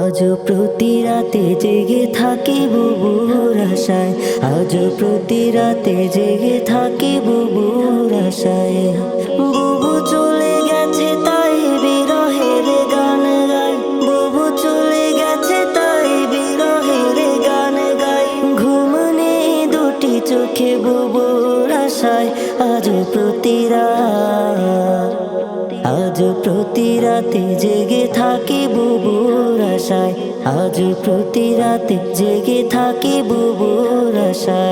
আজ প্রতি রাতে জেগে থাকি বুবুর আশায়। আজ প্রতি রাতে জেগে থাকি বুবুর আশায়। বুবু চলে গেছে তাই বিরহের গান গাই বুবু চলে গেছে তাই বিরহের গান গাই ঘুম নেই দুটি চোখে বুবুর আশায়। আজ প্রতি রাত আজ প্রতি রাতে জেগে থাকি বুবুর আশায়। আজ প্রতি রাতে জেগে থাকি বুবুর আশায়।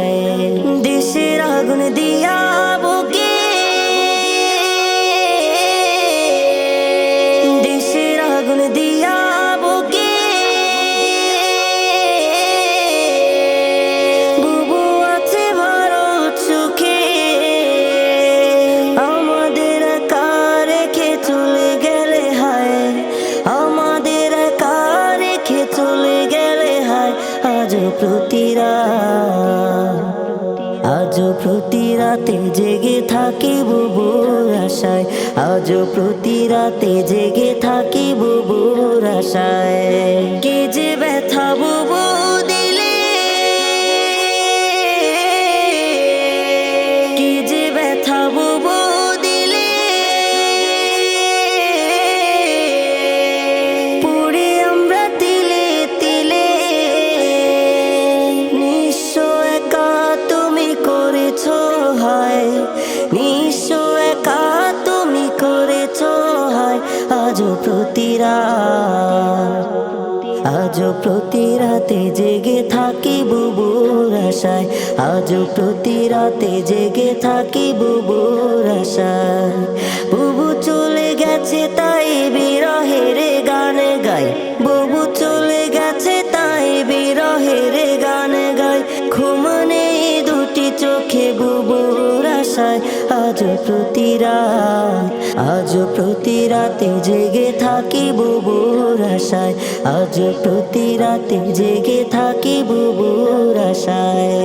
প্রতিরা। আজ প্রতি রাতে জেগে থাকি বুবুর আশায়। আজ প্রতি রাতে জেগে থাকি বুবুর আশায়। কে প্রতিরা। আজ প্রতি রাতে জেগে থাকি বুবুর আশায়। আজ প্রতি রাতে জেগে থাকি বুবুর আশায়। বুবু চলে গেছে তাই বিরহের গান গাই। বুবু চলে গেছে তাই বিরহের গান গাই। ঘুম নেই দুটি চোখে বুবুর আশায়। আজ প্রতি রাত, আজ প্রতি রাতে জেগে থাকি বুবুর আশায়। আজ প্রতি রাতে জেগে থাকি বুবুর আশায়।